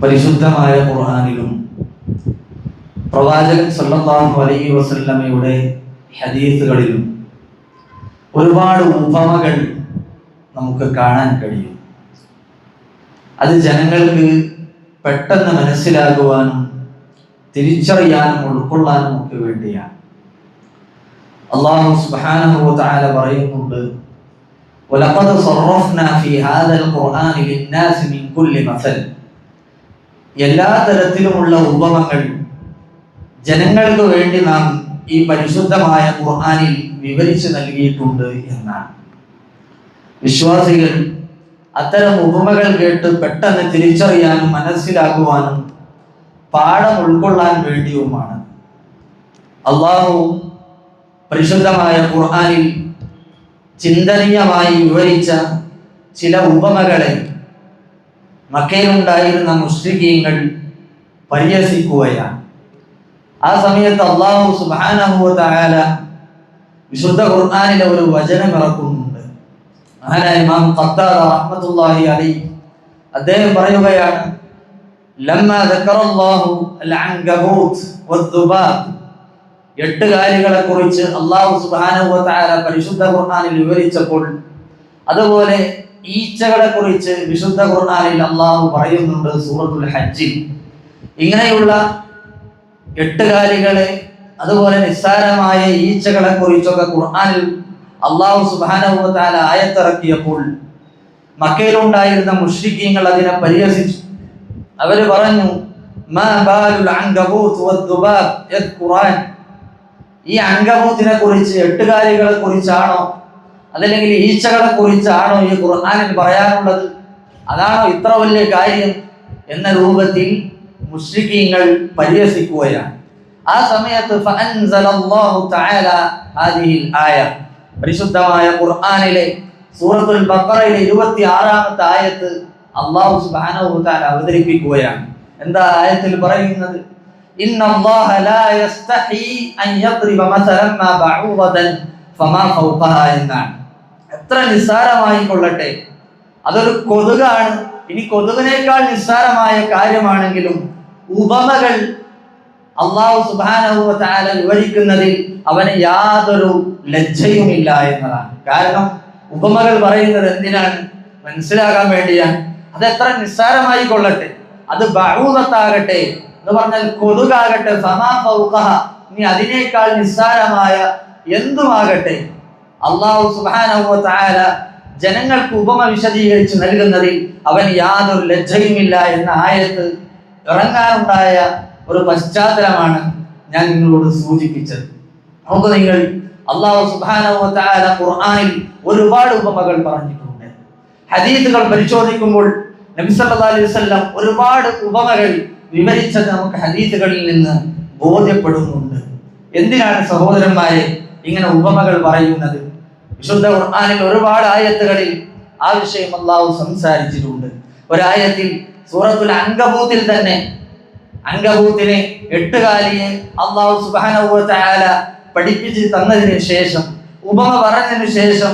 പരിശുദ്ധമായ ഖുർആനിലും പ്രവാചകൻ സല്ലല്ലാഹു അലൈഹി വസല്ലമയുടെ ഹദീസുകളിലും ഒരുപാട് ഉപമകൾ നമുക്ക് കാണാൻ കഴിയും അത് ജനങ്ങൾക്ക് പെട്ടെന്ന് മനസ്സിലാകുവാനും തിരിച്ചറിയാനും ഉൾക്കൊള്ളാനും ഒക്കെ വേണ്ടിയാണ് അള്ളാഹു സുബ്ഹാനഹു വതആല പറയുന്നുണ്ട് ولقد صرفنا في هذا القرآن للناس من كل مثل എല്ലാ തരത്തിലുമുള്ള ഉപമകൾ ജനങ്ങൾക്ക് വേണ്ടി നാം ഈ പരിശുദ്ധമായ ഖുർആനിൽ വിവരിച്ചു നൽകിയിട്ടുണ്ട് എന്നാണ്. വിശ്വാസികൾ അത്തരം ഉപമകൾ കേട്ട് പെട്ടെന്ന് തിരിച്ചറിയാനും മനസ്സിലാക്കുവാനും പാഠം ഉൾക്കൊള്ളാൻ വേണ്ടിയുമാണ്. അള്ളാഹു പരിശുദ്ധമായ ഖുർആനിൽ ചിന്തനീയമായി വിവരിച്ച ചില ഉപമകളെ മക്കയിലുണ്ടായിരുന്ന മുസ്ലിഖീങ്ങൾ പരിഹസിക്കുകയാണ്. ആ സമയത്ത് അള്ളാഹു സുബാനഹുല വിശുദ്ധ ഖുർആാനിലെ ഒരു വചനം ഇറക്കുന്നുണ്ട്. മഹാനായ ഇമാം ഖത്താദ റഹ്മത്തുള്ളാഹി അലൈഹി അദ്ദേഹം പറയുകയാണ് ലമ്മ ദക്കറല്ലാഹു അൽ-അൻകബൂത്ത് വദ്ദുബാബ് എട്ട് കാര്യങ്ങളെ കുറിച്ച് അള്ളാഹു തആല പരിശുദ്ധ ഖുർആനിൽ വിവരിച്ചപ്പോൾ അതുപോലെ ഈച്ചകളെ കുറിച്ച് വിശുദ്ധ ഖുർആനിൽ അള്ളാഹു പറയുന്നുണ്ട് സൂറത്തുൽ ഹജ്ജിൽ. ഇങ്ങനെയുള്ള എട്ടുകാലികളെ അതുപോലെ നിസ്സാരമായ ഈച്ചകളെ കുറിച്ചൊക്കെ ഖുർആാനിൽ അള്ളാഹു തആല ആയത്തിറക്കിയപ്പോൾ മക്കയിലുണ്ടായിരുന്ന മുഷ്രിഖീങ്ങൾ അതിനെ പരിഹസിച്ചു. അവർ പറഞ്ഞു ഈ അങ്കബൂത്തിനെ കുറിച്ച് എട്ടുകാലികളെ കുറിച്ചാണോ അതല്ലെങ്കിൽ ഈച്ചകളെ കുറിച്ചാണോ ഈ ഖുർആനിൽ പറയാനുള്ളത് അതാണോ ഇത്ര വലിയ കാര്യം എന്ന രൂപത്തിൽ മുസ്ലിഖീങ്ങൾ പരിഹസിക്കുകയാണ്. ആ സമയത്ത് ആയ പരിശുദ്ധമായ ഖുർആനിലെ സൂറത്തുൽ ബക്കറയിലെ ഇരുപത്തി ആറാമത്തെ ആയത്ത് അള്ളാഹു തആല അവതരിപ്പിക്കുകയാണ്. എന്താ ആയത്തിൽ പറയുന്നത്? എന്നാണ്. എത്ര നിസ്സാരമായി കൊള്ളട്ടെ അതൊരു കൊതുകാണ്. ഇനി കൊതുകിനേക്കാൾ നിസ്സാരമായ കാര്യമാണെങ്കിലും ഉപമകൾ അള്ളാഹു സുബാനഹു താല വിവരിക്കുന്നതിൽ അവന് യാതൊരു ലജ്ജയുമില്ല എന്നതാണ്. കാരണം ഉപമകൾ പറയുന്നത് എന്തിനാണ്? മനസ്സിലാകാൻ വേണ്ടിയാണ്. അത് എത്ര നിസ്സാരമായി കൊള്ളട്ടെ അത് ബഹൂതത്താകട്ടെ എന്ന് പറഞ്ഞാൽ കൊതുകാകട്ടെ. സമാ ഇനി അതിനേക്കാൾ നിസ്സാരമായ എന്തുമാകട്ടെ? അള്ളാഹു സുബാനഹു താല ജനങ്ങൾക്ക് ഉപമ വിശദീകരിച്ച് നൽകുന്നതിൽ അവൻ യാതൊരു ലജ്ജയുമില്ല എന്ന ആയത്ത് ഇറങ്ങാനുണ്ടായ ഒരു പശ്ചാത്തലമാണ് ഞാൻ നിങ്ങളോട് സൂചിപ്പിച്ചത്. നമുക്ക് നിങ്ങൾ അള്ളാഹു സുബാനഹു ഖുർആാനിൽ ഒരുപാട് ഉപമകൾ പറഞ്ഞിട്ടുണ്ട്. ഹദീസുകൾ പരിശോധിക്കുമ്പോൾ നബി സല്ലല്ലാഹു അലൈഹി ഒരുപാട് ഉപമകൾ വിവരിച്ചത് നമുക്ക് ഹദീസുകളിൽ നിന്ന് ബോധ്യപ്പെടുന്നുണ്ട്. എന്തിനാണ് സഹോദരന്മാരെ ഇങ്ങനെ ഉപമകൾ പറയുന്നത്? വിശുദ്ധ ഖുർആാനിൽ ഒരുപാട് ആയത്തുകളിൽ ആ വിഷയം അള്ളാഹു സംസാരിച്ചിട്ടുണ്ട്. ഒരായത്തിൽ സൂറത്തുൽ അങ്കബൂത്തിൽ തന്നെ അങ്കബൂത്തിനെ എട്ടുകാലിയെ അള്ളാഹു തആല പഠിപ്പിച്ച് തന്നതിന് ശേഷം ഉപമ പറഞ്ഞതിന് ശേഷം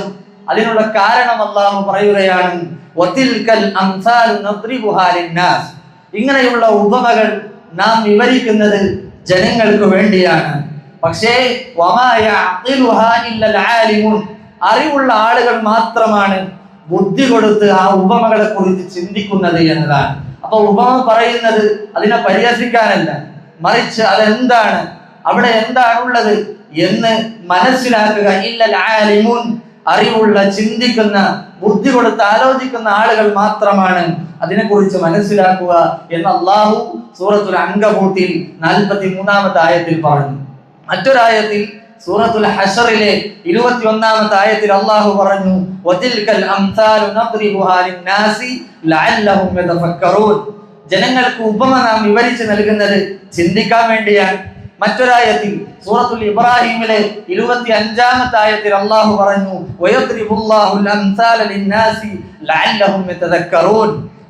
അതിനുള്ള കാരണം അള്ളാഹു പറയുകയാണ് ഇങ്ങനെയുള്ള ഉപമകൾ നാം വിവരിക്കുന്നത് ജനങ്ങൾക്ക് വേണ്ടിയാണ്. പക്ഷേ അറിവുള്ള ആളുകൾ മാത്രമാണ് ബുദ്ധി കൊടുത്ത് ആ ഉപമകളെ കുറിച്ച് ചിന്തിക്കുന്നത് എന്നതാണ്. അപ്പൊ ഉപമ പറയുന്നത് അതിനെ പരിഹസിക്കാനല്ല മറിച്ച് അതെന്താണ് അവിടെ എന്താണുള്ളത് എന്ന് മനസ്സിലാക്കുക. ഇല്ല ആലിമുൻ അറിവുള്ള ചിന്തിക്കുന്ന ബുദ്ധി കൊടുത്ത് ആലോചിക്കുന്ന ആളുകൾ മാത്രമാണ് അതിനെക്കുറിച്ച് മനസ്സിലാക്കുക എന്ന് അള്ളാഹു സൂറത്തുൽ അങ്കബൂത്തിൽ നാൽപ്പത്തി മൂന്നാമത്തെ ആയത്തിൽ പറഞ്ഞു. മറ്റൊരായത്തിൽ സൂറത്തുൽ ഹഷറിലെ ഇരുപത്തി ഒന്നാമത്തെ ആയത്തിൽ അള്ളാഹു പറഞ്ഞു ജനങ്ങൾക്ക് ഉപമ നാം വിവരിച്ച് നൽകുന്നത് ചിന്തിക്കാൻ വേണ്ടിയാണ്. മറ്റൊരായത്തിൽ സൂറത്തുൽ ഇബ്രാഹിമിലെ ഇരുപത്തി അഞ്ചാമത്തെ ആയത്തിൽ അള്ളാഹു പറഞ്ഞു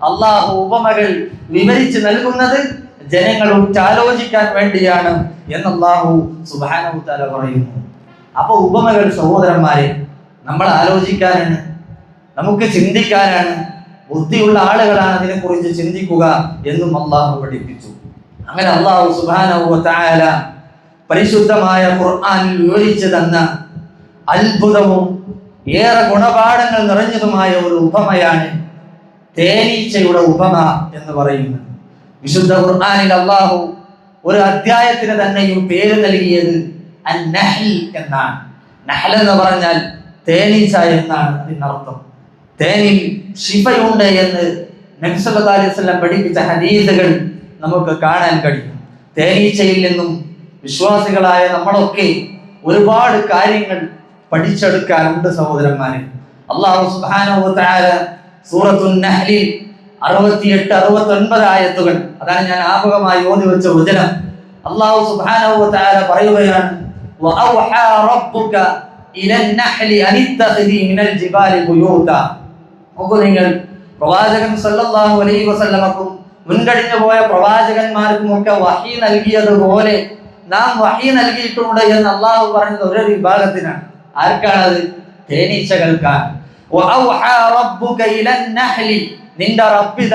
അള്ളാഹു ഉപമകൾ വിവരിച്ച് നൽകുന്നത് ജനങ്ങൾ ഉറ്റാലോചിക്കാൻ വേണ്ടിയാണ് എന്ന് അള്ളാഹു തആല പറയുന്നു. അപ്പൊ ഉപമകൾ സഹോദരന്മാരെ നമ്മൾ ആലോചിക്കാനാണ് നമുക്ക് ചിന്തിക്കാനാണ് ബുദ്ധിയുള്ള ആളുകളാണ് അതിനെക്കുറിച്ച് ചിന്തിക്കുക എന്നും അള്ളാഹു പഠിപ്പിച്ചു. അങ്ങനെ അള്ളാഹു സുബാനഹു താല പരിശുദ്ധമായ ഖുർആൻ വിവരിച്ചു തന്ന അത്ഭുതവും ഏറെ ഗുണപാഠങ്ങൾ നിറഞ്ഞതുമായ ഒരു ഉപമയാണ് തേനീച്ചയുടെ ഉപമ എന്ന് പറയുന്നത്. വിശുദ്ധ ഖുർആനിൽ അള്ളാഹു ഒരു അധ്യായത്തിന് തന്നെയും പേര് നൽകിയത് അന്നഹൽ എന്നാണ്. നഹൽ എന്ന് പറഞ്ഞാൽ തേനീച്ച എന്നാണ് അതിനർത്ഥം തേനിൽ ശിഫയുണ്ട് എന്ന് നബ്സല്ലാ അലൈഹി വസല്ലം പഠിപ്പിച്ച ഹദീസുകൾ നമുക്ക് കാണാൻ കഴിയും. തേനീച്ചയിൽ നിന്നും വിശ്വാസികളായ നമ്മളൊക്കെ ഒരുപാട് കാര്യങ്ങൾ പഠിച്ചെടുക്കാനുണ്ട് സഹോദരന്മാരെ. അള്ളാഹു സുബ്ഹാനഹു തആല സൂറത്തുൻ നഹ്ലിൽ അറുപത്തിയെട്ട് അറുപത്തൊൻപത് ആയത്തുകൾ. അതാണ് ഞാൻ ആപകമായി ഓതി വെച്ച വചനം. അള്ളാഹു സുബാനവ താര പറയുകയാണ് നിങ്ങൾ പ്രവാചകൻ സല്ലല്ലാഹു അലൈഹി വസല്ലമക്കും മുൻകഴിഞ്ഞു പോയ പ്രവാചകന്മാർക്കും ഒക്കെ വഹി നൽകിയതുപോലെ നാം വഹി നൽകിയിട്ടുണ്ട് എന്ന് അള്ളാഹു പറഞ്ഞത് ഒരു വിഭാഗത്തിനാണ്. ആർക്കാണത്? തേനീച്ചകൾക്കാണ്. നിന്റെ റബ്ബിത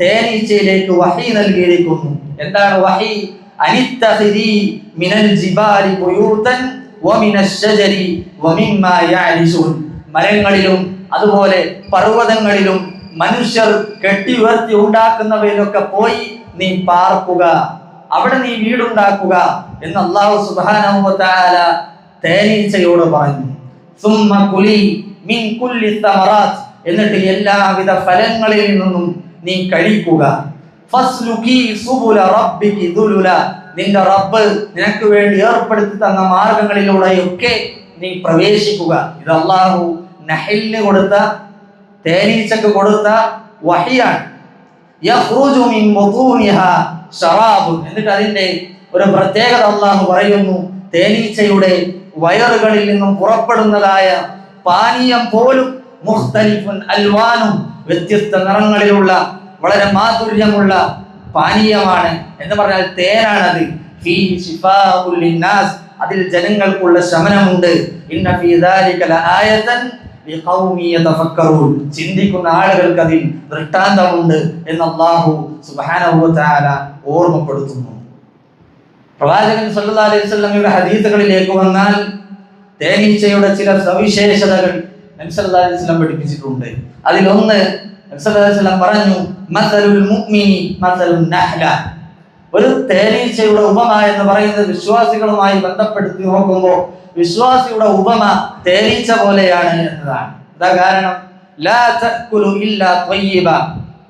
തേനീച്ചയിലേക്ക് വഹി നൽകിയിരിക്കുന്നു. എന്താണ് വഹി? അനിത്തഹിരി മിനൽ ജിബാലി ബുയൂതൻ ശജരി വമിമ്മാ യഅലിസുൻ മരങ്ങളിലും അതുപോലെ പർവതങ്ങളിലും മനുഷ്യർ കെട്ടി ഉയർത്തി ഉണ്ടാക്കുന്നവയിലൊക്കെ പോയി നീ പാർക്കുക. അവിടെ നീ വീടുണ്ടാക്കുക എന്ന് അള്ളാഹു സുബാന തേനീച്ചയോട് പറഞ്ഞു. സുമ്മ കുലി മിൻ കുല്ലി തമറാത്ത് എന്നിട്ട് എല്ലാവിധ ഫലങ്ങളിൽ നിന്നും നീ കഴിക്കുക. നിന്റെ റബ്ബ് നിനക്ക് വേണ്ടി ഏർപ്പെടുത്തി തന്ന മാർഗങ്ങളിലൂടെയൊക്കെ നീ പ്രവേശിക്കുക. ഇത് അള്ളാഹു നഹലിന് കൊടുത്ത തേനീച്ചക്ക് കൊടുത്ത വഹിയാണ്. എന്നിട്ട് അതിന്റെ ഒരു പ്രത്യേകത അള്ളാഹു പറയുന്നു. തേനീച്ചയുടെ വയറുകളിൽ നിന്നും പുറപ്പെടുന്നതായ പാനീയം പോലും മുഖ്തലിഫുൻ അൽവാനും വ്യത്യസ്ത നിറങ്ങളിലുള്ള വളരെ മാധുര്യമുള്ള പാനീയമാണ്. എന്ന് പറഞ്ഞാൽ തേനാണത്. അതിൽ ജനങ്ങൾക്കുള്ള ശമനമുണ്ട്. ചിന്തിക്കുന്ന ആളുകൾക്ക് അതിൽ ദൃഷ്ടാന്തമുണ്ട് എന്ന് വ തആല ഓർമ്മപ്പെടുത്തുന്നു. പ്രവാചകൻ സല്ലല്ലാഹു അലൈഹി സ്വലമിയുടെ ഹദീസുകളിലേക്ക് വന്നാൽ തേനീച്ചയുടെ ചില സവിശേഷതകൾ നബി സല്ലല്ലാഹു അലൈഹി വസല്ലം പഠിപ്പിച്ചിട്ടുണ്ട്. അതിലൊന്ന് നബി വസല്ലം പറഞ്ഞു ഒരു തേനീച്ചയുടെ ഉപമ എന്ന് പറയുന്നത് വിശ്വാസികളുമായി ബന്ധപ്പെടുത്തി നോക്കുമ്പോൾ വിശ്വാസിയുടെ ഉപമ തേനീച്ച പോലെയാണ് എന്നതാണ്. അതാ കാരണം?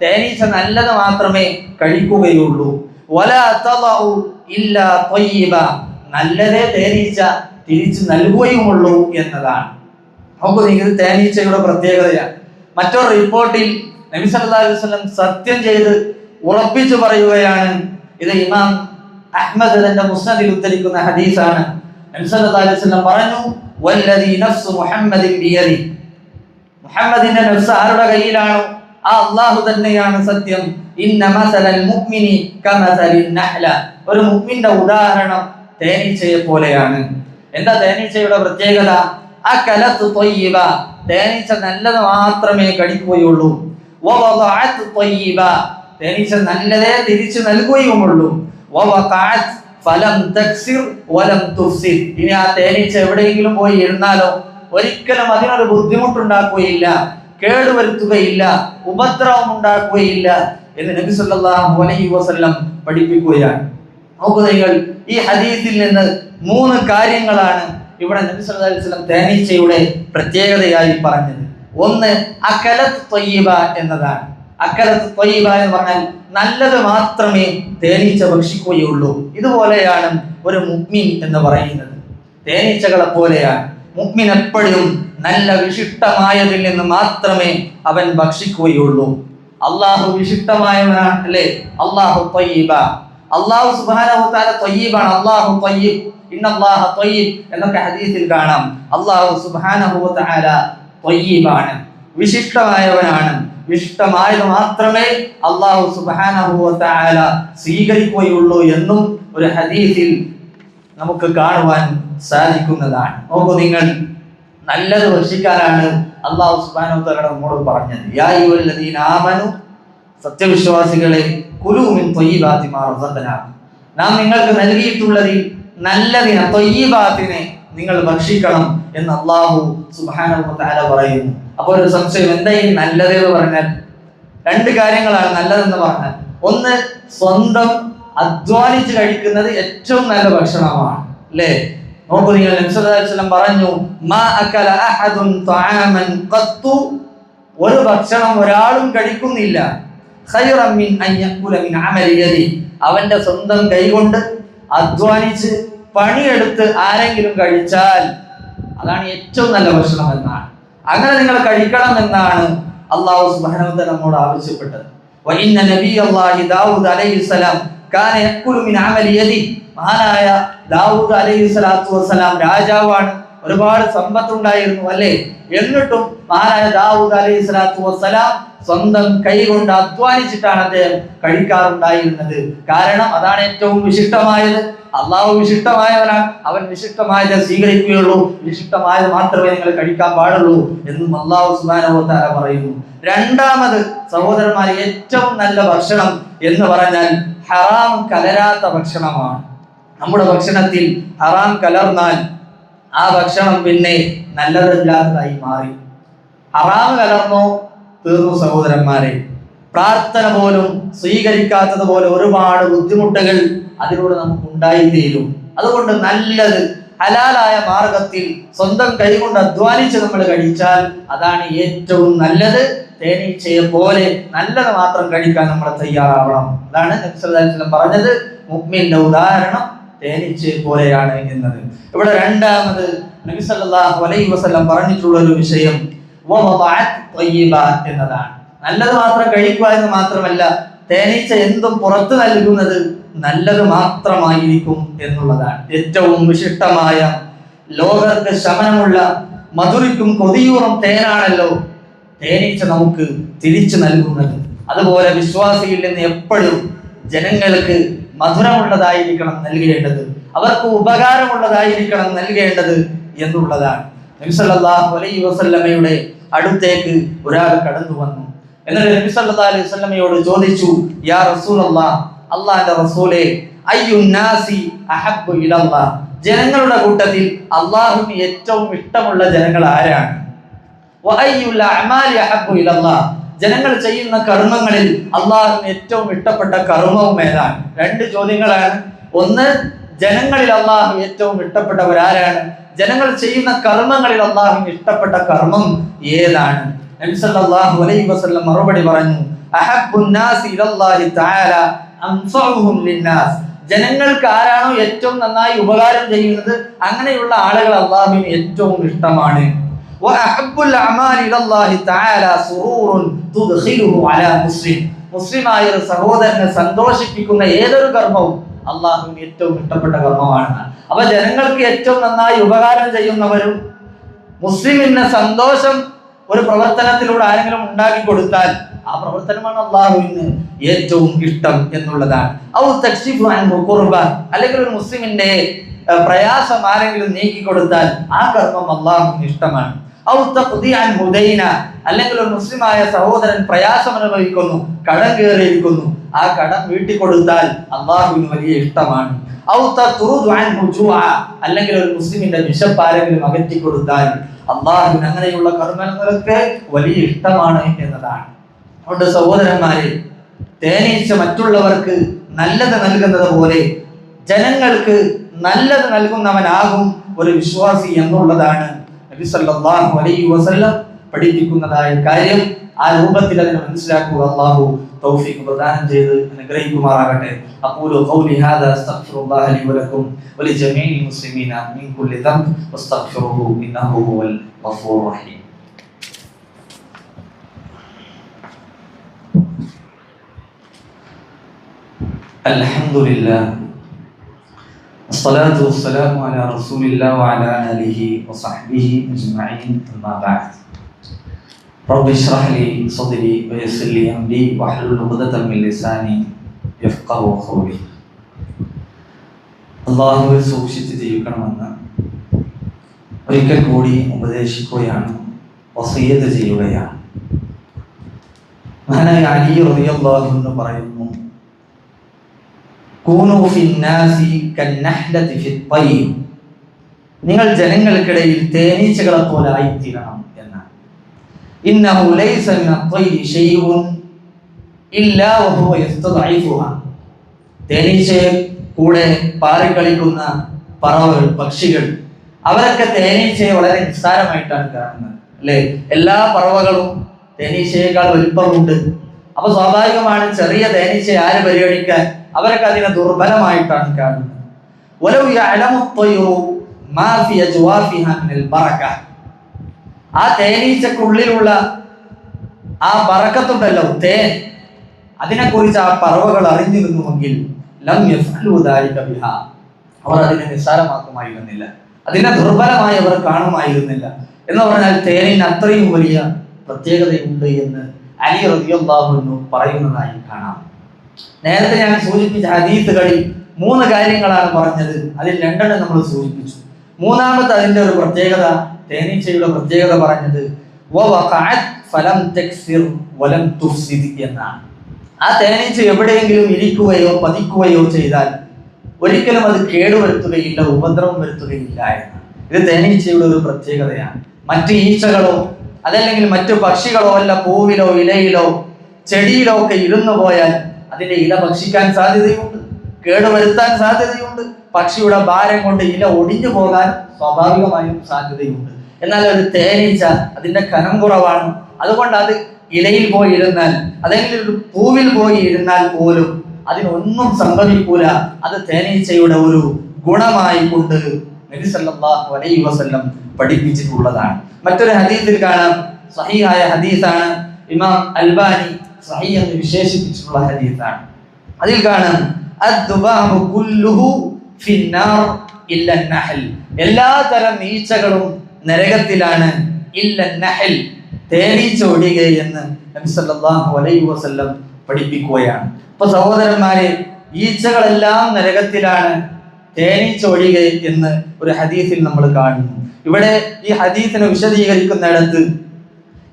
തേനീച്ച നല്ലത് മാത്രമേ കഴിക്കുകയുള്ളൂ. നല്ലതേ തേനീച്ച തിരിച്ചു നൽകുകയുമുള്ളൂ എന്നതാണ്. നോക്കൂ ഇത് തേനീച്ചയുടെ പ്രത്യേകതയാണ് മറ്റൊരു റിപ്പോർട്ടിൽ നബി സല്ലല്ലാഹു അലൈഹി വസല്ലം സത്യം ചെയ്ത് ഉറപ്പിച്ചു പറയുകയാണ്. ഇത് ഇമാം അഹ്മദ് തന്റെ മുസ്നദിൽ ഉദ്ധരിക്കുന്ന ഹദീസാണ്. നബി സല്ലല്ലാഹു അലൈഹി വസല്ലം പറഞ്ഞു വല്ലദി നഫ്സ് മുഹമ്മദിൻ ബിയദി. മുഹമ്മദിന്റെ നഫ്സ് ആരുടെ കയ്യിലാണോ? ആ അള്ളാഹു തന്നെയാണ് സത്യം. മുഅ്മിനി നഹ്ല. ഒരു മുഅ്മിന്റെ ഉദാഹരണം തേനീച്ചയെ പോലെയാണ്. എന്താ തേനീച്ചയുടെ പ്രത്യേകത? അകലത്ത് തൊയ്യവ തേനീച്ച നല്ലത് മാത്രമേ കടിക്കുകയുള്ളൂ തേനീച്ച നല്ലതേ തിരിച്ചു നൽകുകയുമുള്ളൂ. ഫലം തക്സിർ വലം ഇനി ആ തേനീച്ച എവിടെയെങ്കിലും പോയി ഇരുന്നാലോ ഒരിക്കലും അതിനൊരു ബുദ്ധിമുട്ടുണ്ടാക്കുകയില്ല കേടുവരുത്തുകയില്ല ഉപദ്രവം ഉണ്ടാക്കുകയില്ല എന്ന് നബി സല്ലല്ലാഹു അലൈഹി വസല്ലം പഠിപ്പിക്കുകയാണ്. നോക്കുക നിങ്ങൾ ഈ ഹദീസിൽ നിന്ന് മൂന്ന് കാര്യങ്ങളാണ് ഇവിടെ നബി സല്ലല്ലാഹു അലൈഹി വസല്ലം തേനീച്ചയുടെ പ്രത്യേകതയായി പറഞ്ഞത്. ഒന്ന് അക്കലത്ത് ത്വയ്യിബ എന്നതാണ്. അക്കലത്ത് ത്വയ്യിബ എന്ന് പറഞ്ഞാൽ നല്ലത് മാത്രമേ തേനീച്ച ഭക്ഷിക്കുകയുള്ളൂ. ഇതുപോലെയാണ് ഒരു മുഗ്മിൻ എന്ന് പറയുന്നത്. തേനീച്ചകളെ പോലെയാണ്. മുഗ്മിൻ എപ്പോഴും നല്ല വിശിഷ്ടമായതിൽ നിന്ന് മാത്രമേ അവൻ ഭക്ഷിക്കുകയുള്ളൂ. അള്ളാഹു വിശിഷ്ടമായവനാണ് അല്ലേ? അള്ളാഹു ത്വയ്യിബ അള്ളാഹു ത്വയ്യിബാണ് അള്ളാഹു ഇന്നല്ലാഹ എന്നൊക്കെ ഹദീസിൽ കാണാം. അള്ളാഹു ത്വയ്യിബാണ് വിശിഷ്ടമായവനാണ്. വിശിഷ്ടമായത് മാത്രമേ അള്ളാഹു തആല സ്വീകരിക്കുകയുള്ളൂ എന്നും ഒരു ഹദീസിൽ നമുക്ക് കാണുവാൻ സാധിക്കുന്നതാണ്. നോക്കൂ നിങ്ങൾ നല്ലത് ഭക്ഷിക്കാനാണ് അള്ളാഹു നമ്മോട് പറഞ്ഞത്. യാ ആമനു സത്യവിശ്വാസികളെ കുലൂ മിൻ ത്വയ്യിബാതി മാ നാം നിങ്ങൾക്ക് നൽകിയിട്ടുള്ളതിൽ നല്ലതിനെ തൊയ്യബാത്തിനെ നിങ്ങൾ ഭക്ഷിക്കണം എന്ന് അള്ളാഹു തആല പറയുന്നു. അപ്പോൾ ഒരു സംശയം എന്തായി നല്ലത് എന്ന് പറഞ്ഞാൽ? രണ്ട് കാര്യങ്ങളാണ് നല്ലതെന്ന് പറഞ്ഞാൽ. ഒന്ന് സ്വന്തം അധ്വാനിച്ച് കഴിക്കുന്നത് ഏറ്റവും നല്ല ഭക്ഷണമാണ്. അല്ലേ? നോക്കൂ നിങ്ങൾ നബി സല്ലല്ലാഹു അലൈഹി വസല്ലം പറഞ്ഞു മാ അകല അഹദുൻ തആമൻ ഖത്തു. ഒരു ഭക്ഷണം ഒരാളും കഴിക്കുന്നില്ല. അവന്റെ സ്വന്തം കൈകൊണ്ട് അധ്വാനിച്ച് പണിയെടുത്ത് ആരെങ്കിലും കഴിച്ചാൽ അതാണ് ഏറ്റവും നല്ല ഭക്ഷണം എന്നാണ്. അങ്ങനെ നിങ്ങൾ കഴിക്കണം എന്നാണ് അള്ളാഹു സുബ്ഹാനഹു വതആല നമ്മോട് ആവശ്യപ്പെട്ടത്. മഹാനായ ദാവൂദ് അലൈഹി സ്വലാത്തു വസ്സലാം രാജാവാണ്. ഒരുപാട് സമ്പത്തുണ്ടായിരുന്നു അല്ലേ? എന്നിട്ടും മഹാനായ ദാവൂദ് അലൈഹി സ്വലാത്തു വസ്സലാം സ്വന്തം കൈ കൊണ്ട് അധ്വാനിച്ചിട്ടാണ് അദ്ദേഹം കഴിക്കാറുണ്ടായിരുന്നത്. കാരണം അതാണ് ഏറ്റവും വിശിഷ്ടമായത്. അള്ളാഹു വിശിഷ്ടമായവനാണ്. അവൻ വിശിഷ്ടമായത് സ്വീകരിക്കുകയുള്ളൂ. വിശിഷ്ടമായത് മാത്രമേ നിങ്ങൾ കഴിക്കാൻ പാടുള്ളൂ എന്നും അള്ളാഹു സുബാനോത്താര പറയുന്നു. രണ്ടാമത് സഹോദരന്മാരെ ഏറ്റവും നല്ല ഭക്ഷണം എന്ന് പറഞ്ഞാൽ ഹറാം കലരാത്ത ഭക്ഷണമാണ്. നമ്മുടെ ഭക്ഷണത്തിൽ ഹറാം കലർന്നാൽ ആ ഭക്ഷണം പിന്നെ നല്ലതല്ലാത്തതായി മാറി. ഹറാം കലർന്നോ തീർന്നു സഹോദരന്മാരെ. പ്രാർത്ഥന പോലും സ്വീകരിക്കാത്തത് പോലെ ഒരുപാട് ബുദ്ധിമുട്ടുകൾ അതിലൂടെ നമുക്ക് ഉണ്ടായിത്തീരും അതുകൊണ്ട് നല്ലത് ഹലാലായ മാർഗത്തിൽ സ്വന്തം കൈകൊണ്ട് അധ്വാനിച്ച് നമ്മൾ കഴിച്ചാൽ അതാണ് ഏറ്റവും നല്ലത്. തേനീച്ചയെ പോലെ നല്ലത് മാത്രം കഴിക്കാൻ നമ്മൾ തയ്യാറാവണം. അതാണ് പറഞ്ഞത്. മുഗ്മിന്റെ ഉദാഹരണം. തേനീച്ചയെ പോലെയാണ് എന്നത്. ഇവിടെ രണ്ടാമത് നബി സല്ലല്ലാഹു അലൈഹി വസല്ലം പറഞ്ഞിട്ടുള്ള ഒരു വിഷയം എന്നതാണ്. നല്ലത് മാത്രം കഴിക്കുക എന്ന് മാത്രമല്ല തേനീച്ച എന്തും പുറത്തു നൽകുന്നത് നല്ലത് മാത്രമായിരിക്കും എന്നുള്ളതാണ്. ഏറ്റവും വിശിഷ്ടമായ ലോകർക്ക് ശമനമുള്ള മധുരിക്കും കൊതിയൂറും തേനാണല്ലോ തേനീച്ച നമുക്ക് തിരിച്ചു നൽകുന്നത്. അതുപോലെ വിശ്വാസിയിൽ നിന്ന് എപ്പോഴും ജനങ്ങൾക്ക് മധുരമുള്ളതായിരിക്കണം നൽകേണ്ടത്. അവർക്ക് ഉപകാരമുള്ളതായിരിക്കണം നൽകേണ്ടത് എന്നുള്ളതാണ്. നബി സല്ലല്ലാഹു അലൈഹി വസല്ലമയുടെ അടുത്തേക്ക് ഒരാൾ കടന്നു വന്നു. എന്നിട്ട് നബി സല്ലാ അലൈഹി വസല്ലമയോട് ചോദിച്ചു യാ റസൂലല്ലാഹ് അള്ളാഹിന്റെ റസൂലേ ജനങ്ങളുടെ കൂട്ടത്തിൽ അള്ളാഹുവിന് ഏറ്റവും ഇഷ്ടമുള്ള ജനങ്ങൾ ആരാണ്? ജനങ്ങൾ ചെയ്യുന്ന കർമ്മങ്ങളിൽ അള്ളാഹുവിന് ഏറ്റവും ഇഷ്ടപ്പെട്ട കർമ്മവും ഏതാണ്? രണ്ട് ചോദ്യങ്ങളാണ്. ഒന്ന് ജനങ്ങളിൽ അള്ളാഹു ഏറ്റവും ഇഷ്ടപ്പെട്ടവരാരാണ് ജനങ്ങൾ ചെയ്യുന്ന കർമ്മങ്ങളിൽ അള്ളാഹുവിന് ഇഷ്ടപ്പെട്ട കർമ്മം ഏതാണ്? അലൈഹി മറുപടി പറഞ്ഞു ജനങ്ങൾക്ക് ആരാണോ ഏറ്റവും നന്നായി ഉപകാരം ചെയ്യുന്നത് അങ്ങനെയുള്ള ആളുകൾ അള്ളാഹുവിന് ഏറ്റവും ഇഷ്ടമാണ്. തആല തുദ്ഖിലുഹു അലാ മുസ്ലിം. മുസ്ലിമായ ഒരു സഹോദരനെ സന്തോഷിപ്പിക്കുന്ന ഏതൊരു കർമ്മവും അള്ളാഹുവിന് ഏറ്റവും ഇഷ്ടപ്പെട്ട കർമ്മമാണ് അപ്പൊ ജനങ്ങൾക്ക് ഏറ്റവും നന്നായി ഉപകാരം ചെയ്യുന്നവരും മുസ്ലിമിന് സന്തോഷം ഒരു പ്രവർത്തനത്തിലൂടെ ആരെങ്കിലും ഉണ്ടാക്കി കൊടുത്താൽ ആ പ്രവർത്തനമാണ് അള്ളാഹുവിന് ഏറ്റവും ഇഷ്ടം എന്നുള്ളതാണ്. ഔ അല്ലെങ്കിൽ ഒരു മുസ്ലിമിന്റെ പ്രയാസം ആരെങ്കിലും നീക്കി കൊടുത്താൽ ആ കർമ്മം അള്ളാഹുവിന് ഇഷ്ടമാണ്. അല്ലെങ്കിൽ ഒരു മുസ്ലിമായ സഹോദരൻ പ്രയാസം അനുഭവിക്കുന്നു കടം കയറിയിരിക്കുന്നു. ആ കടം വീട്ടി കൊടുത്താൽ അള്ളാഹുവിന് വലിയ ഇഷ്ടമാണ്. അല്ലെങ്കിൽ ഒരു മുസ്ലിമിന്റെ വിശപ്പ് ആരെങ്കിലും അകറ്റി കൊടുത്താൽ അള്ളാഹുവിന് അങ്ങനെയുള്ള കർമ്മങ്ങളൊക്കെ വലിയ ഇഷ്ടമാണ് എന്നതാണ്. അതുകൊണ്ട് സഹോദരന്മാരെ തേനീച്ച മറ്റുള്ളവർക്ക് നല്ലത് നൽകുന്നത് പോലെ ജനങ്ങൾക്ക് നല്ലത് നൽകുന്നവനാകും ഒരു വിശ്വാസി എന്നുള്ളതാണ് നബി സല്ലല്ലാഹു അലൈഹി വസല്ലം പഠിപ്പിക്കുന്നതായ കാര്യം ആ രൂപത്തിൽ അതിനെ മനസ്സിലാക്കുക അള്ളാഹു തൗഫീഖ് പ്രദാനം ചെയ്ത് അനുഗ്രഹിക്കുമാറാകട്ടെ അഖൂലു ഖൗലി ഹാദാ അസ്തഗ്ഫിറുല്ലാഹ ലി വലക്കും വലിജമീഇൽ മുസ്ലിമീന മിൻ കുല്ലി ദംബ് വസ്തഗ്ഫിറുഹു ഇന്നഹു ഹുവൽ ഗഫൂറുർ റഹീം الحمد لله الصلاة والسلام على رسول الله وعلى آله وصحبه أجمعين أما بعد رب اشرح لي صدري ويسر لي أمري واحلل عقدة من لساني يفقه قولي അള്ളാഹുവെ സൂക്ഷിച്ച് ജീവിക്കണമെന്ന് ഒരിക്കൽ കൂടി ഉപദേശിക്കുകയാണ് വസീയത്ത് ചെയ്യുകയാണ് മഹാനായ അലി റളിയല്ലാഹു അൻഹു പറയുന്നു നിങ്ങൾ ജനങ്ങൾക്കിടയിൽ തേനീച്ചകളെ പോലെ ആയിത്തീരണം എന്നാണ്. തേനീച്ചയെ കൂടെ പാറിക്കളിക്കുന്ന പറവകൾ പക്ഷികൾ അവരൊക്കെ തേനീച്ചയെ വളരെ നിസ്സാരമായിട്ടാണ് കാണുന്നത് അല്ലെ? എല്ലാ പറവകളും തേനീച്ചയേക്കാൾ വലിപ്പമുണ്ട്. അപ്പൊ സ്വാഭാവികമാണ് ചെറിയ തേനീച്ചയെ ആര് പരിഗണിക്കാൻ? അവരൊക്കെ അതിനെ ദുർബലമായിട്ടാണ് കാണുന്നത്. ആ തേനീച്ചക്കുള്ളിലുള്ള ആ പറക്കത്തുണ്ടല്ലോ തേൻ. അതിനെക്കുറിച്ച് ആ പറവകൾ അറിഞ്ഞിരുന്നുവെങ്കിൽ അവർ അതിനെ നിസ്സാരമാക്കുമായിരുന്നില്ല. അതിനെ ദുർബലമായി അവർ കാണുമായിരുന്നില്ല. എന്ന് പറഞ്ഞാൽ തേനിന് അത്രയും വലിയ പ്രത്യേകതയുണ്ട് എന്ന് അലി റബിയുള്ള പറയുന്നതായി കാണാം. നേരത്തെ ഞാൻ സൂചിപ്പിച്ച ഹദീസുകളിൽ മൂന്ന് കാര്യങ്ങളാണ് പറഞ്ഞത്. അതിൽ രണ്ടെണ്ണം നമ്മൾ സൂചിപ്പിച്ചു. മൂന്നാമത്തെ അതിന്റെ ഒരു പ്രത്യേകത തേനീച്ചയുടെ പ്രത്യേകത പറഞ്ഞത് ഫലം വലം എന്നാണ്. ആ തേനീച്ച എവിടെയെങ്കിലും ഇരിക്കുകയോ പതിക്കുകയോ ചെയ്താൽ ഒരിക്കലും അത് കേടുവരുത്തുകയില്ല ഉപദ്രവം വരുത്തുകയില്ല എന്ന് ഇത് തേനീച്ചയുടെ ഒരു പ്രത്യേകതയാണ്. മറ്റ് ഈച്ചകളോ അതല്ലെങ്കിൽ മറ്റു പക്ഷികളോ അല്ല പൂവിലോ ഇലയിലോ ചെടിയിലോ ഒക്കെ ഇരുന്നു പോയാൽ അതിന്റെ ഇല ഭക്ഷിക്കാൻ സാധ്യതയുണ്ട് കേടുവരുത്താൻ സാധ്യതയുണ്ട്. പക്ഷിയുടെ ഭാരം കൊണ്ട് ഇല ഒടിഞ്ഞു പോകാൻ സ്വാഭാവികമായും സാധ്യതയുണ്ട്. എന്നാൽ ഒരു തേനീച്ച അതിന്റെ കനം കുറവാണ്. അതുകൊണ്ട് അത് ഇലയിൽ പോയി ഇരുന്നാൽ അല്ലെങ്കിൽ ഒരു പൂവിൽ പോയി ഇരുന്നാൽ പോലും അതിനൊന്നും സംഭവിക്കൂല. അത് തേനീച്ചയുടെ ഒരു ഗുണമായി കൊണ്ട് വസല്ലം പഠിപ്പിച്ചിട്ടുള്ളതാണ്. മറ്റൊരു ഹദീസിൽ കാണാം. സഹിയായ ഹദീസാണ്. ഇമാം അൽബാനി സഹീഹ് എന്ന് വിശേഷിപ്പിച്ചിട്ടുള്ള ഹദീസാണ്. അതിൽ കാണാം എല്ലാ തരം നീച്ചകളും നരകത്തിലാണ് എന്ന് പഠിപ്പിക്കുകയാണ്. അപ്പൊ സഹോദരന്മാരെ ഈച്ചകളെല്ലാം നരകത്തിലാണ് തേനീച്ച എന്ന് ഒരു ഹദീസിൽ നമ്മൾ കാണുന്നു. ഇവിടെ ഈ ഹദീസിനെ വിശദീകരിക്കുന്നിടത്ത്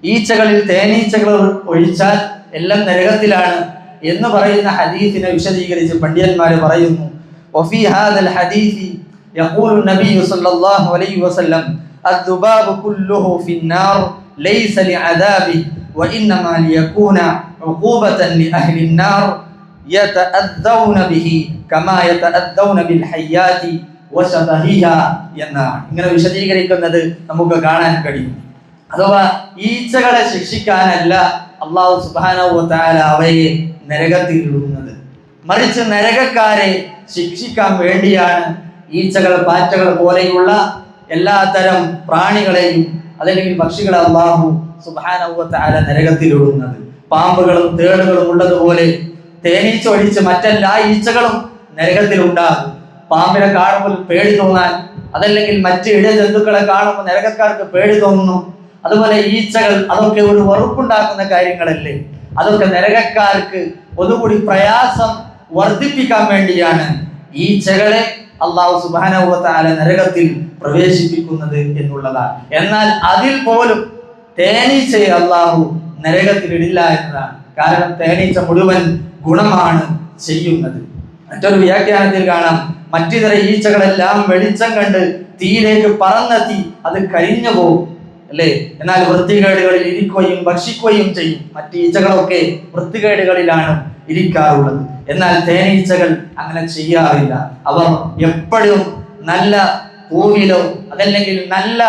ഈച്ചകളിൽ തേനീച്ചകൾ ഒഴിച്ചാൽ എല്ലാം നരകത്തിലാണ് എന്ന് പറയുന്ന ഹദീസിനെ വിശദീകരിച്ച് പണ്ഡിതന്മാര് പറയുന്നു وفي هذا الحديث يقول النبي صلى الله عليه وسلم الذباب كله في النار ليس لعذابه وإنما ليكون عقوبة لأهل النار يتأذون به كما يتأذون بالحيات وشبهها എന്നാണ് ഇങ്ങനെ വിശദീകരിക്കുന്നത് നമുക്ക് കാണാൻ കഴിയും അഥവാ ഈച്ചകളെ ശിക്ഷിക്കാനല്ല അള്ളാഹു സുബാനവ താല അവയെ നരകത്തിൽ ഇടുന്നത് മറിച്ച് നരകക്കാരെ ശിക്ഷിക്കാൻ വേണ്ടിയാണ് ഈച്ചകൾ പാറ്റകൾ പോലെയുള്ള എല്ലാ തരം പ്രാണികളെയും അതല്ലെങ്കിൽ പക്ഷികളെ അള്ളാഹു നരകത്തിലിടുന്നത് നരകത്തിൽ ഇടുന്നത് പാമ്പുകളും തേളുകളും ഉള്ളതുപോലെ തേനീച്ച ഒഴിച്ച് മറ്റെല്ലാ ഈച്ചകളും നരകത്തിലുണ്ടാകും. പാമ്പിനെ കാണുമ്പോൾ പേടി തോന്നാൻ അതല്ലെങ്കിൽ മറ്റ് ഇഴജന്തുക്കളെ കാണുമ്പോൾ നരകക്കാർക്ക് പേടി തോന്നുന്നു. അതുപോലെ ഈച്ചകൾ അതൊക്കെ ഒരു വെറുപ്പുണ്ടാക്കുന്ന കാര്യങ്ങളല്ലേ? അതൊക്കെ നരകക്കാർക്ക് ഒന്നുകൂടി പ്രയാസം വർദ്ധിപ്പിക്കാൻ വേണ്ടിയാണ് ഈച്ചകളെ അള്ളാഹു സുബാനവത്താല നരകത്തിൽ പ്രവേശിപ്പിക്കുന്നത് എന്നുള്ളതാണ്. എന്നാൽ അതിൽ പോലും തേനീച്ചയെ അള്ളാഹു നരകത്തിൽ ഇടില്ല എന്നതാണ്. കാരണം തേനീച്ച മുഴുവൻ ഗുണമാണ് ചെയ്യുന്നത്. മറ്റൊരു വ്യാഖ്യാനത്തിൽ കാണാം മറ്റിതര ഈച്ചകളെല്ലാം വെളിച്ചം കണ്ട് തീയിലേക്ക് പറന്നെത്തി അത് കരിഞ്ഞു പോകും അല്ലേ? എന്നാൽ വൃത്തികേടുകളിൽ ഇരിക്കുകയും ഭക്ഷിക്കുകയും ചെയ്യും. മറ്റ് ഈച്ചകളൊക്കെ വൃത്തികേടുകളിലാണ് ഇരിക്കാറുള്ളത്. എന്നാൽ തേനീച്ചകൾ അങ്ങനെ ചെയ്യാറില്ല. അവർ എപ്പോഴും നല്ല പൂവിലോ അതല്ലെങ്കിൽ നല്ല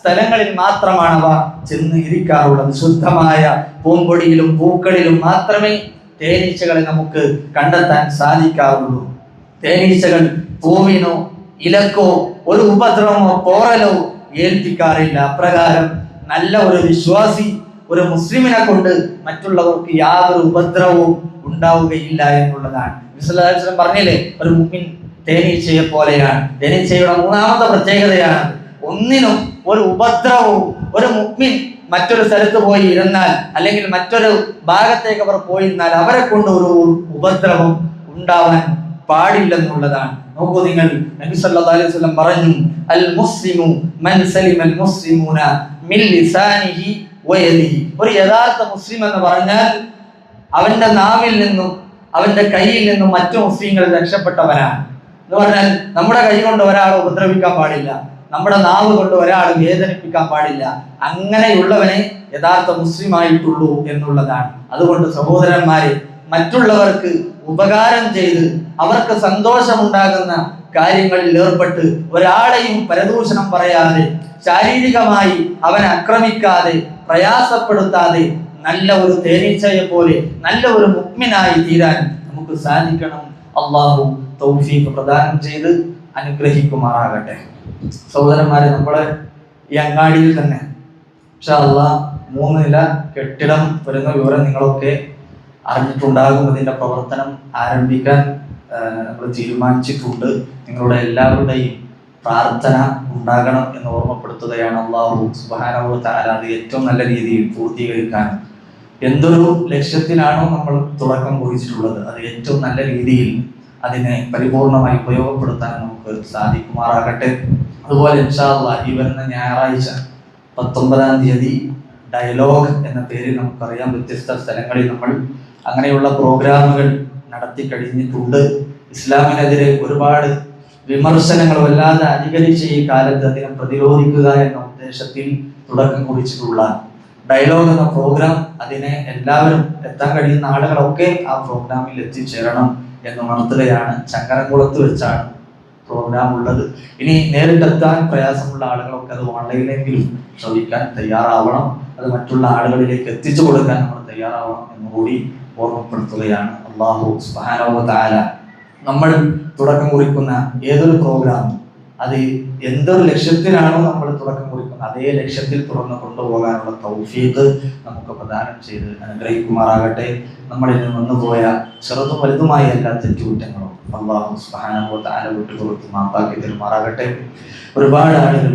സ്ഥലങ്ങളിൽ മാത്രമാണ് അവ ചെന്ന് ഇരിക്കാറുള്ളത്. ശുദ്ധമായ പൂമ്പൊടിയിലും പൂക്കളിലും മാത്രമേ തേനീച്ചകളെ നമുക്ക് കണ്ടെത്താൻ സാധിക്കാറുള്ളൂ. തേനീച്ചകൾ പൂവിനോ ഇലക്കോ ഒരു ഉപദ്രവമോ പോറലോ ഏൽപ്പിക്കാറില്ല. അപ്രകാരം നല്ല ഒരു വിശ്വാസി ഒരു മുസ്ലിമിനെ കൊണ്ട് മറ്റുള്ളവർക്ക് യാതൊരു ഉപദ്രവവും ഉണ്ടാവുകയില്ല എന്നുള്ളതാണ്. വിശ്വലാചരം പറഞ്ഞില്ലേ ഒരു മുമ്പിൻ തേനീച്ചയെ പോലെയാണ്. തേനീച്ചയുടെ മൂന്നാമത്തെ പ്രത്യേകതയാണ് ഒന്നിനും ഒരു ഉപദ്രവവും ഒരു മുഗ്മിൻ മറ്റൊരു സ്ഥലത്ത് പോയി ഇരുന്നാൽ അല്ലെങ്കിൽ മറ്റൊരു ഭാഗത്തേക്ക് അവർ പോയിരുന്നാൽ അവരെ കൊണ്ട് ഒരു ഉപദ്രവം ഉണ്ടാവാൻ പാടില്ലെന്നുള്ളതാണ്. നോക്കൂ നിങ്ങൾ നബി സല്ലല്ലാഹു അലൈഹി വസല്ലം പറഞ്ഞു അൽ മുസ്ലിമു മൻ സലിമൽ മുസ്ലിമൂന മിൻ ലിസാനിഹി വയദിഹി ഒരു യഥാർത്ഥ മുസ്ലിം എന്ന് പറഞ്ഞാൽ അവന്റെ നാവിൽ നിന്നും അവന്റെ കയ്യിൽ നിന്നും മറ്റു മുസ്ലിങ്ങൾ രക്ഷപ്പെട്ടവനാണ് എന്ന് പറഞ്ഞാൽ നമ്മുടെ കൈ കൊണ്ട് ഒരാളെ ഉപദ്രവിക്കാൻ പാടില്ല. നമ്മുടെ നാവ് കൊണ്ട് ഒരാൾ വേദനിപ്പിക്കാൻ പാടില്ല. അങ്ങനെയുള്ളവനെ യഥാർത്ഥ മുസ്ലിമായിട്ടുള്ളൂ എന്നുള്ളതാണ്. അതുകൊണ്ട് സഹോദരന്മാരെ മറ്റുള്ളവർക്ക് ഉപകാരം ചെയ്ത് അവർക്ക് സന്തോഷമുണ്ടാകുന്ന കാര്യങ്ങളിൽ ഏർപ്പെട്ട് ഒരാളെയും പരദൂഷണം പറയാതെ ശാരീരികമായി അവനെ ആക്രമിക്കാതെ പ്രയാസപ്പെടുത്താതെ നല്ല ഒരു തേനീച്ചയെ പോലെ നല്ല ഒരു മുക്മിനായി തീരാൻ നമുക്ക് സാധിക്കണം. അള്ളാഹു തൗഫീഖ് പ്രദാനം ചെയ്ത് അനുഗ്രഹിക്കുമാറാകട്ടെ. സഹോദരന്മാരെ നമ്മുടെ ഈ അങ്ങാടിയിൽ തന്നെ പക്ഷെ അള്ളാഹ് മൂന്നില നില കെട്ടിടം വരുന്ന വിവരം നിങ്ങളൊക്കെ അറിഞ്ഞിട്ടുണ്ടാകും അതിന്റെ പ്രവർത്തനം ആരംഭിക്കാൻ നമ്മൾ തീരുമാനിച്ചിട്ടുണ്ട്. നിങ്ങളുടെ എല്ലാവരുടെയും പ്രാർത്ഥന ഉണ്ടാകണം എന്ന് ഓർമ്മപ്പെടുത്തുകയാണ് അള്ളാഹു സുബാനവു താര അത് ഏറ്റവും നല്ല രീതിയിൽ പൂർത്തീകരിക്കാൻ. എന്തൊരു ലക്ഷ്യത്തിലാണോ നമ്മൾ തുടക്കം കുറിച്ചിട്ടുള്ളത് അത് ഏറ്റവും നല്ല രീതിയിൽ അതിനെ പരിപൂർണമായി ഉപയോഗപ്പെടുത്താൻ നമുക്ക് സാധിക്കുമാറാകട്ടെ. അതുപോലെ ഈ വരുന്ന ഞായറാഴ്ച പത്തൊമ്പതാം തീയതി ഡയലോഗ് എന്ന പേരിൽ നമുക്കറിയാം. വ്യത്യസ്ത സ്ഥലങ്ങളിൽ നമ്മൾ അങ്ങനെയുള്ള പ്രോഗ്രാമുകൾ നടത്തി കഴിഞ്ഞിട്ടുണ്ട്. ഇസ്ലാമിനെതിരെ ഒരുപാട് വിമർശനങ്ങൾ വല്ലാതെ അധികരിച്ച ഈ കാലത്ത് അതിനെ പ്രതിരോധിക്കുക എന്ന ഉദ്ദേശത്തിൽ തുടക്കം കുറിച്ചിട്ടുള്ള ഡയലോഗ് എന്ന പ്രോഗ്രാം അതിനെ എല്ലാവരും എത്താൻ കഴിയുന്ന ആളുകളൊക്കെ ആ പ്രോഗ്രാമിൽ എത്തിച്ചേരണം എന്ന് ഉണർത്തുകയാണ്. ചങ്ങരംകുളത്ത് വെച്ചാണ് പ്രോഗ്രാം ഉള്ളത്. ഇനി നേരിട്ടെത്താൻ പ്രയാസമുള്ള ആളുകളൊക്കെ അത് ഓൺലൈനിലെങ്കിലും ശ്രമിക്കാൻ തയ്യാറാവണം. അത് മറ്റുള്ള ആളുകളിലേക്ക് എത്തിച്ചു കൊടുക്കാൻ നമ്മൾ തയ്യാറാവണം എന്നുകൂടി ഓർമ്മപ്പെടുത്തുകയാണ്. അള്ളാഹു താല നമ്മൾ തുടക്കം കുറിക്കുന്ന ഏതൊരു പ്രോഗ്രാം അത് എന്തൊരു ലക്ഷ്യത്തിലാണോ നമ്മൾ തുടക്കം കുറിക്കുന്നത് അതേ ലക്ഷ്യത്തിൽ തുറന്ന് കൊണ്ടുപോകാനുള്ള തൗഫീഖ് നമുക്ക് പ്രദാനം ചെയ്ത് അനുഗ്രഹിക്കുമാറാകട്ടെ. നമ്മളിൽ നിന്ന് വന്നുപോയ ചെറുതും വലുതുമായ എല്ലാ തെറ്റുകുറ്റങ്ങളും അള്ളാഹു സുബ്ഹാനഹു വിട്ടു വിട്ടുകൊടുത്ത് മാപ്പാക്കി തരുമാറാകട്ടെ. ഒരുപാട് ആളുകൾ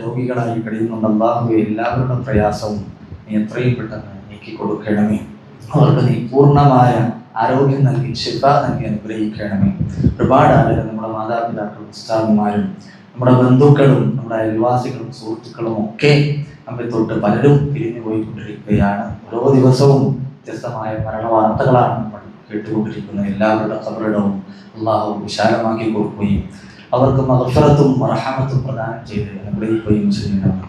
രോഗികളായി കഴിയുന്നുണ്ട്. അള്ളാഹു എല്ലാവരുടെ പ്രയാസവും നീ എത്രയും പെട്ടെന്ന് നീക്കി കൊടുക്കണമേ അവർക്ക് നീ പൂർണമായ ആരോഗ്യം നൽകി ശിഫ നൽകി അനുഗ്രഹിക്കണമേ. ഒരുപാട് ആളുകൾ നമ്മുടെ മാതാപിതാക്കളും ഉസ്താദുമാരും നമ്മുടെ ബന്ധുക്കളും നമ്മുടെ അയൽവാസികളും സുഹൃത്തുക്കളും ഒക്കെ നമ്മെ തൊട്ട് പലരും പിരിഞ്ഞു പോയിക്കൊണ്ടിരിക്കുകയാണ്. ഓരോ ദിവസവും വ്യത്യസ്തമായ മരണ വാർത്തകളാണ് നമ്മൾ കേട്ടുകൊണ്ടിരിക്കുന്നത്. എല്ലാവരുടെ കബറിടവും അള്ളാഹു വിശാലമാക്കി കൊടുക്കുകയും അവർക്ക് മഹഫറത്തും മറഹാമത്തും പ്രദാനം ചെയ്ത് അനുഗ്രഹിക്കുകയും ചെയ്യണം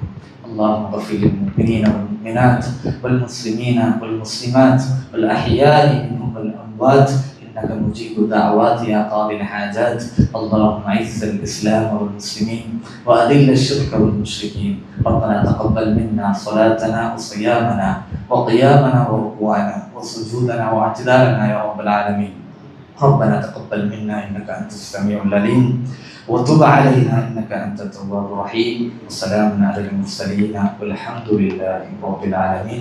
اللهم اغفر للمؤمنين والمؤمنات والمسلمين والمسلمات والأحياء منهم والأموات. إنك مجيب الدعوات يا قاضي الحاجات. اللهم أعز الإسلام والمسلمين وأذل الشرك والمشركين. ربنا تقبل منا صلاتنا وصيامنا وقيامنا وركوعنا وسجودنا واعتدالنا يا رب العالمين. ربنا تقبل منا إنك أنت السميع العليم. وتب علينا إنك أنت التواب الرحيم. وسلام على المرسلين. والحمد لله رب العالمين.